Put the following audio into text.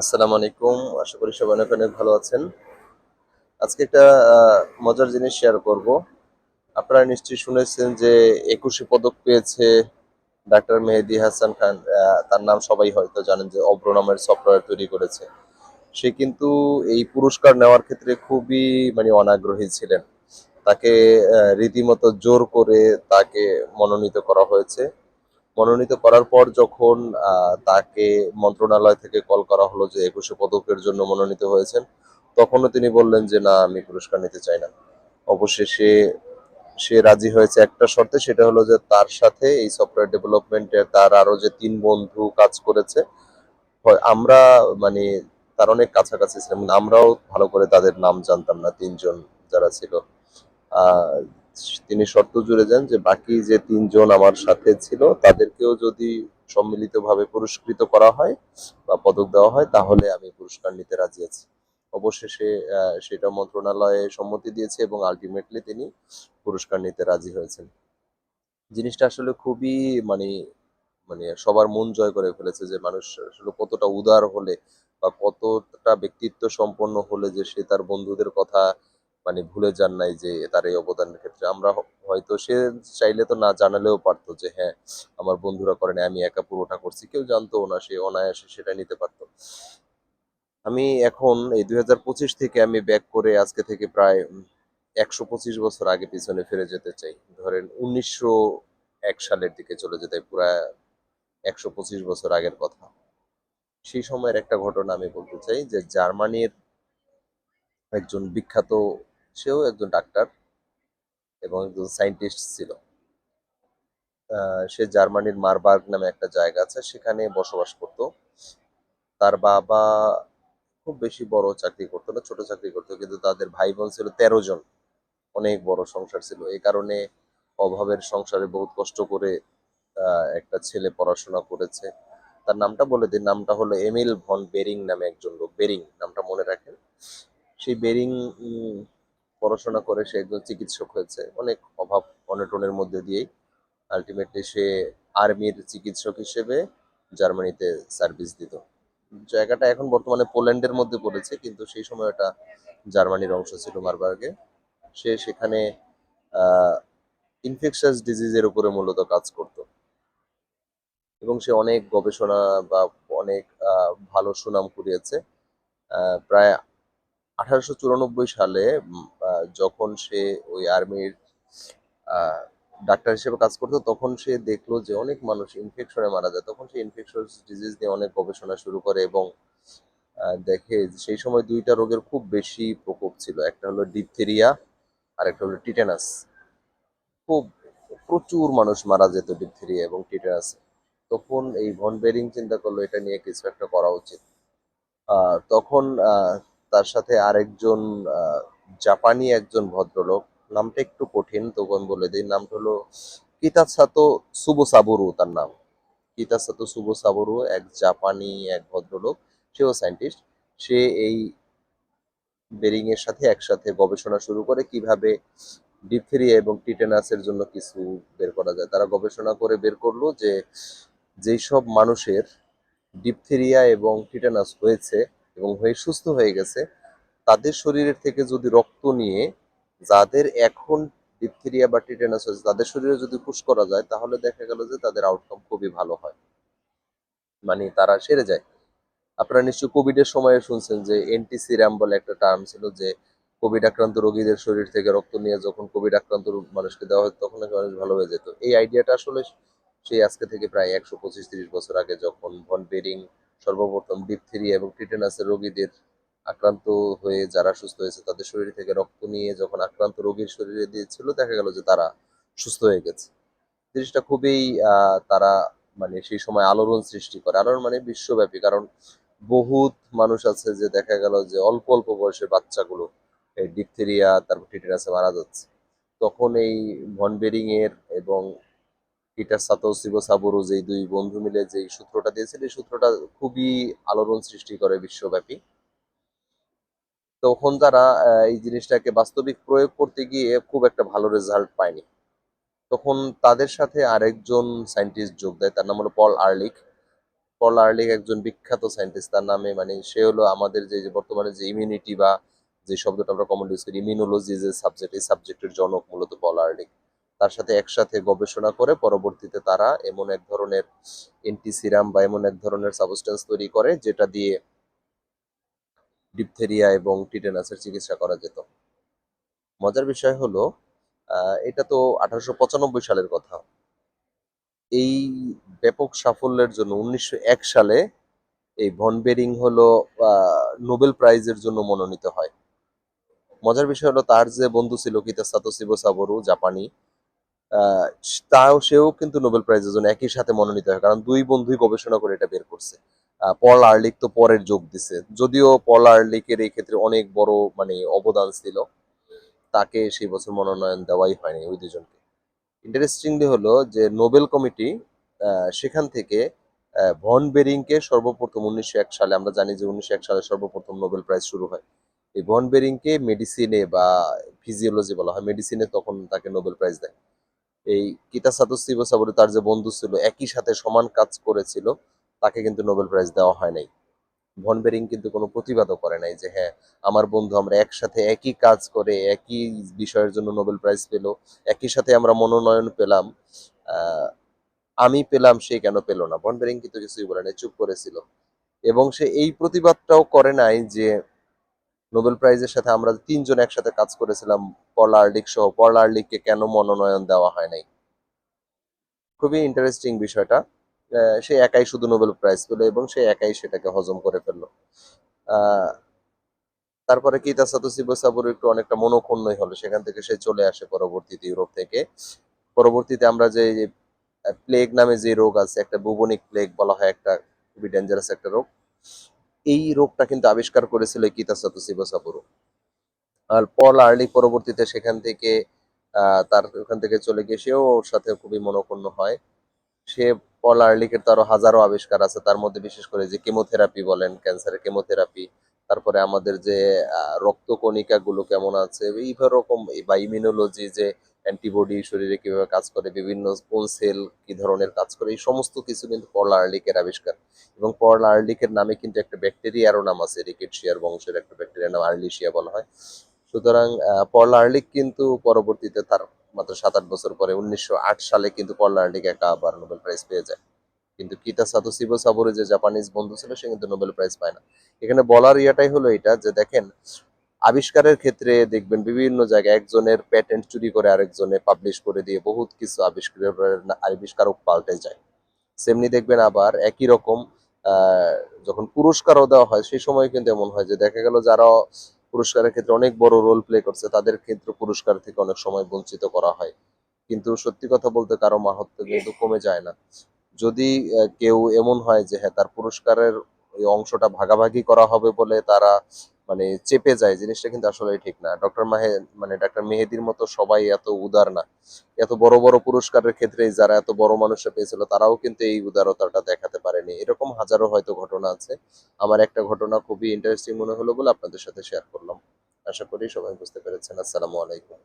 আসসালামু আলাইকুম। আশা করি সবাই অনেক অনেক ভালো আছেন। আজকে একটা মজার জিনিস শেয়ার করব। আপনারা নিশ্চয়ই শুনেছেন যে একুশে পদক পেয়েছে ডাক্তার মেহেদি হাসান খান তার নাম সবাই হয়তো জানেন যে অব্র নামের সফটওয়্যার তৈরি করেছে। সে কিন্তু এই পুরস্কার নেওয়ার ক্ষেত্রে খুবই মানে অনাগ্রহী ছিলেন। তাকে রীতিমতো জোর করে তাকে মনোনীত করা হয়েছে। মনোনীত করার পর যখন তাকে মন্ত্রণালয় থেকে কল করা হলো যে একুশে পদকের জন্য মনোনীত হয়েছেন, তখনও তিনি বললেন যে, না, আমি পুরস্কার নিতে চাই না। অবশেষে সে রাজি হয়েছে একটা শর্তে, সেটা হলো যে তার সাথে এই সফটওয়্যার ডেভেলপমেন্টে তার আরও যে তিন বন্ধু কাজ করেছে আমরা মানে তার অনেক কাছাকাছি ছিলাম মানে আমরাও ভালো করে তাদের নাম জানতাম না, তিনজন যারা ছিল। তিনি শর্ত জুড়ে যান যে বাকি যে তিনজন আমার সাথে ছিল, তাদেরকেও যদি সম্মিলিতভাবে পুরস্কৃত করা হয় বা পদক দেওয়া হয়, তাহলে আমি পুরস্কার নিতে রাজি আছি। অবশেষে সেটা মন্ত্রণালয়ে সম্মতি দিয়েছে এবং আলটিমেটলি তিনি পুরস্কার নিতে রাজি হয়েছেন। জিনিসটা আসলে খুবই মানে মানে সবার মন জয় করে ফেলেছে যে মানুষ আসলে কতটা উদার হলে বা কতটা ব্যক্তিত্ব সম্পন্ন হলে যে সে তার বন্ধুদের কথা মানে ভুলে যান নাই যে তার এই অবদানের ক্ষেত্রে। আমরা হয়তো সে চাইলে তো না জানালেও পারতো যে হ্যাঁ আমার বন্ধুরা করে নাই, আমি একা পুরোটা করছি। কেউ জানতো না সে অনায়াসে সেটা নিতে পারতো। আমি এখন এই দুই হাজার পঁচিশ থেকে আমি ব্যাক করে আজকে থেকে প্রায় একশো পঁচিশ বছর আগে পিছনে ফিরে যেতে চাই। ধরেন উনিশশো এক সালের দিকে চলে যেতে পুরা একশো পঁচিশ বছর আগের কথা। সেই সময়ের একটা ঘটনা আমি বলতে চাই যে জার্মানির একজন বিখ্যাত সেও একজন ডাক্তার এবং একজন সায়েন্টিস্ট ছিল। সে জার্মানির মারবার্গ নামে একটা জায়গা আছে, সেখানে বসবাস করত। তার বাবা খুব বেশি বড় চাকরি করতো না, ছোট চাকরি করতো, কিন্তু তাদের ভাই বোন ছিল তেরো জন। অনেক বড় সংসার ছিল। এই কারণে অভাবের সংসারে বহুত কষ্ট করে একটা ছেলে পড়াশোনা করেছে। তার নামটা বলে দিন নামটা হলো এমিল ভন বেরিং নামে একজন লোক, বেরিং, নামটা মনে রাখেন। সেই বেরিং পড়াশোনা করে সে একজন চিকিৎসক হয়েছে। অনেক অভাব অনটনের মধ্যে দিয়েই। আলটিমেটলি সে আর্মির চিকিৎসক হিসেবে জার্মানিতে সার্ভিস দিত। জায়গাটা এখন বর্তমানে পোল্যান্ডের মধ্যে পড়েছে, কিন্তু সেই সময় এটা জার্মানির অংশ ছিল মারবার্গে। সে সেখানে ইনফেকশাস ডিজিজের উপরে মূলত কাজ করত। এবং সে অনেক গবেষণা বা অনেক ভালো সুনাম কুড়িয়েছে। প্রায় আঠারোশো চুরানব্বই সালে যখন সে ওই আর্মির ডাক্তার হিসেবে কাজ করতো, তখন সে দেখল যে অনেক মানুষ ইনফেকশনে মারা যায়। তখন সে ইনফেকশনাস ডিজিজ নিয়ে অনেক গবেষণা শুরু করে এবং দেখে সেই সময় দুইটা রোগের খুব বেশি প্রকোপ ছিল। একটা হলো ডিপথেরিয়া আর একটা হলো টিটেনাস খুব প্রচুর মানুষ মারা যেত ডিপথেরিয়া এবং টিটেনাসে তখন এই ভন বেরিং চিন্তা করল, এটা নিয়ে কিছু একটা করা উচিত। তখন তার সাথে আরেকজন জাপানি একজন ভদ্রলোক, নামটা একটু কঠিন আমি বলে দিই, নামটা হলো কিতাসাতো সুবো সাবুরু তার নাম। কিতাসাতো সুবো সাবুরু এক জাপানি এক ভদ্রলোক, সেও সায়েন্টিস্ট সে এই বেরিং এর সাথে একসাথে গবেষণা শুরু করে কীভাবে ডিপথেরিয়া এবং টিটেনাসের জন্য কিছু বের করা যায়। তারা গবেষণা করে বের করল যে যেই সব মানুষের ডিপথেরিয়া এবং টিটানাস হয়েছে এবং হয়ে সুস্থ হয়ে গেছে তাদের শরীরের থেকে যদি রক্ত নিয়ে যাদের এখন ডিপথেরিয়া বা টিটানাস হয়েছে, তাদের শরীরে যদি পুশ করা যায়, তাহলে দেখা গেল যে তাদের আউটকাম খুবই ভালো হয়। মানে তারা সেরে যায়। আপনারা নিশ্চয়ই কোভিড এর সময় শুনছেন যে এন্টি সিরাম বলে একটা টার্ম ছিল যে কোভিড আক্রান্ত রোগীদের শরীর থেকে রক্ত নিয়ে যখন কোভিড আক্রান্ত মানুষকে দেওয়া হয়, তখন মানুষ ভালো হয়ে যেত। এই আইডিয়াটা আসলে সেই আজকে থেকে প্রায় একশো পঁচিশ তিরিশ বছর আগে যখন ভন বেরিং সর্বপ্রথম ডিপথেরিয়া এবং টিটেনাসের রোগীদের আক্রান্ত হয়ে যারা সুস্থ হয়েছে, তাদের শরীর থেকে রক্ত নিয়ে যখন আক্রান্ত রোগীর শরীরে দিয়েছিল, দেখা গেল যে তারা সুস্থ হয়ে গেছে। জিনিসটা খুবই তারা মানে সেই সময় আলোড়ন সৃষ্টি করে। আলোড়ন মানে বিশ্বব্যাপী, কারণ বহুত মানুষ আছে যে দেখা গেল যে অল্প অল্প বয়সের বাচ্চাগুলো এই ডিপথেরিয়া তারপর টিটেনাসে মারা যাচ্ছে। তখন এই ভন বেরিং এর এবং পিটার সাতো সিবো সাবুরু যেই দুই বন্ধু মিলে যে সূত্রটা দিয়েছিল, এই সূত্রটা খুবই আলোড়ন সৃষ্টি করে বিশ্বব্যাপী। তখন তারা এই জিনিসটাকে বাস্তবিক প্রয়োগ করতে গিয়ে খুব একটা ভালো রেজাল্ট পায়নি। তখন তাদের সাথে আরেকজন সায়েন্টিস্ট যোগ দেয়, তার নাম হলো পল আর্লিক পল আর্লিক একজন বিখ্যাত সায়েন্টিস্ট তার নামে মানে সে হলো আমাদের যে বর্তমানে যে ইমিউনিটি বা যে শব্দটা আমরা কমন ইউজ করি ইমিউনোলজি যে সাবজেক্ট এই সাবজেক্টের জনক মূলত পল আর্লিক তার সাথে একসাথে গবেষণা করে পরবর্তীতে তারা এমন এক ধরনের এন্টিসিরাম বা এমন এক ধরনের সাবস্টেন্স তৈরি করে, যেটা দিয়ে ডিপথেরিয়া এবং টিটেনাসের চিকিৎসা করা যেত। মজার বিষয় হলো এটা তো আঠারোশো পঁচানব্বই সালের কথা। এই ব্যাপক সাফল্যের জন্য উনিশশো এক সালে এই ভন বেরিং হলো নোবেল প্রাইজের জন্য মনোনীত হয়। মজার বিষয় হলো, তার যে বন্ধু ছিল কিতা সাতোশিবো সাবোরু জাপানি তাও সেও কিন্তু নোবেল প্রাইজের জন্য একই সাথে মনোনীত হয়, কারণ দুই বন্ধুই গবেষণা করে এটা বের করছে। পল আর্লিক তো পরের যোগ দিছে। যদিও পল আর্লিকের এই ক্ষেত্রে অনেক বড় মানে অবদান ছিল। তাকে সেই বছর মনোনয়ন দেওয়াই হয়নি ওই দুজনকে। ইন্টারেস্টিংলি হলো যে নোবেল কমিটি সেখান থেকে ভন বেরিংকে সর্বপ্রথম উনিশশো এক সালে, আমরা জানি যে উনিশশো এক সালে সর্বপ্রথম নোবেল প্রাইজ শুরু হয়। এই ভন বেরিংকে মেডিসিনে বা ফিজিওলজি বলা হয় মেডিসিনে তখন তাকে নোবেল প্রাইজ দেয়। এই কিতাসাতো সিবোসাবুরি তার যে বন্ধু ছিল, একই সাথে সমান কাজ করেছিল। তাকে কিন্তু নোবেল প্রাইজ দেওয়া হয় নাই। ভন বেরিং কিন্তু কোনো প্রতিবাদও করে নাই যে হ্যাঁ আমার বন্ধু আমরা একসাথে একই কাজ করে, একই বিষয়ের জন্য নোবেল প্রাইজ পেল, একই সাথে আমরা মনোনয়ন পেলাম আমি পেলাম, সে কেন পেল না? ভন বেরিং কিন্তু কিছুই বলে নাই, চুপ করেছিল। এবং সে এই প্রতিবাদটাও করে নাই যে নোবেল প্রাইজের সাথে আমরা তিনজন একসাথে কাজ করেছিলাম পল আর্লিক সহ। পল আর্লিককে কেন মনোনয়ন দেওয়া হয় নাই? খুবই ইন্টারেস্টিং বিষয়টা। সে একাই শুধু নোবেল প্রাইজ পেল এবং সে একাই সেটাকে হজম করে ফেলল। তারপরে কি তাসাতুসি সাবুর একটু অনেকটা মনোক্ষুণ্ণই হলো। সেখান থেকে সে চলে আসে পরবর্তীতে ইউরোপ থেকে। পরবর্তীতে আমরা যে প্লেগ নামে যে রোগ আছে, একটা বুবনিক প্লেগ বলা হয়, একটা খুবই ডেঞ্জারাস একটা রোগ। এই রোগটা কিন্তু আবিষ্কার করেছিল কিতাসাতুসি সাবুরু। আর পল আর্লি পরবর্তীতে সেখান থেকে তার ওখান থেকে চলে গিয়ে সেও ওর সাথে খুবই মনোক্ষুণ্ণ হয়। সে পল আর্লিকের তো আরও হাজারো আবিষ্কার আছে তার মধ্যে বিশেষ করে যে কেমোথেরাপি বলেন ক্যান্সারের কেমোথেরাপি তারপরে আমাদের যে আহ, রক্তকণিকা গুলো কেমন আছে এই রকম বা ইমিউনোলজি যে অ্যান্টিবডি শরীরে কীভাবে কাজ করে বিভিন্ন কোন সেল কি ধরনের কাজ করে এই সমস্ত কিছু কিন্তু পল আর্লিকের আবিষ্কার। এবং পল আর্লিকের নামে কিন্তু একটা ব্যাকটেরিয়ারও নাম আছে রিকেটশিয়ার বংশের একটা ব্যাকটেরিয়ার নাম আর্লিশিয়া বলা হয়। সুতরাং পল কিন্তু পরবর্তীতে তার মাত্র সাত আট বছর পরে উনিশশো আট সালে কিন্তু আর্লিক একা আবার নোবেল প্রাইজ পেয়ে যায়। কিন্তু কিতা সাতোশিবো সাবুরে যে জাপানিজ বন্ধু ছিল, সে কিন্তু নোবেল প্রাইজ পায় না। এখানে বলার ইয়াটাই হলো এটা যে দেখেন, আবিষ্কারের ক্ষেত্রে দেখবেন বিভিন্ন জায়গায় একজনের প্যাটেন্ট চুরি করে আরেকজনে পাবলিশ করে দিয়ে বহুত কিছু আবিষ্কারের আবিষ্কারক পাল্টে যায়। সেমনি দেখবেন আবার একই রকম যখন পুরস্কারও দেওয়া হয়, সেই সময় কিন্তু এমন হয় যে দেখা গেল যারা পুরস্কারের ক্ষেত্রে অনেক বড় রোল প্লে করছে। তাদের ক্ষেত্রে পুরস্কার থেকে অনেক সময় বঞ্চিত করা হয়। কিন্তু সত্যি কথা বলতে কারও মাহাত্ম কিন্তু কমে যায় না। যদি কেউ এমন হয় যে হ্যাঁ তার পুরস্কারের অংশটা ভাগাভাগি করা হবে বলে তারা মানে চেপে যায়, জিনিসটা কিন্তু আসলে ঠিক না। ডক্টর মাহে মানে ডাক্তার মেহেদির মতো সবাই এত উদার না। এত বড় বড় পুরস্কারের ক্ষেত্রে যারা এত বড় মানুষরা পেয়েছিল, তারাও কিন্তু এই উদারতাটা দেখাতে পারেনি। এরকম হাজারো হয়তো ঘটনা আছে। আমার একটা ঘটনা খুবই ইন্টারেস্টিং মনে হলো বলে আপনাদের সাথে শেয়ার করলাম। আশা করি সবাই বুঝতে পেরেছেন। আসসালামু আলাইকুম।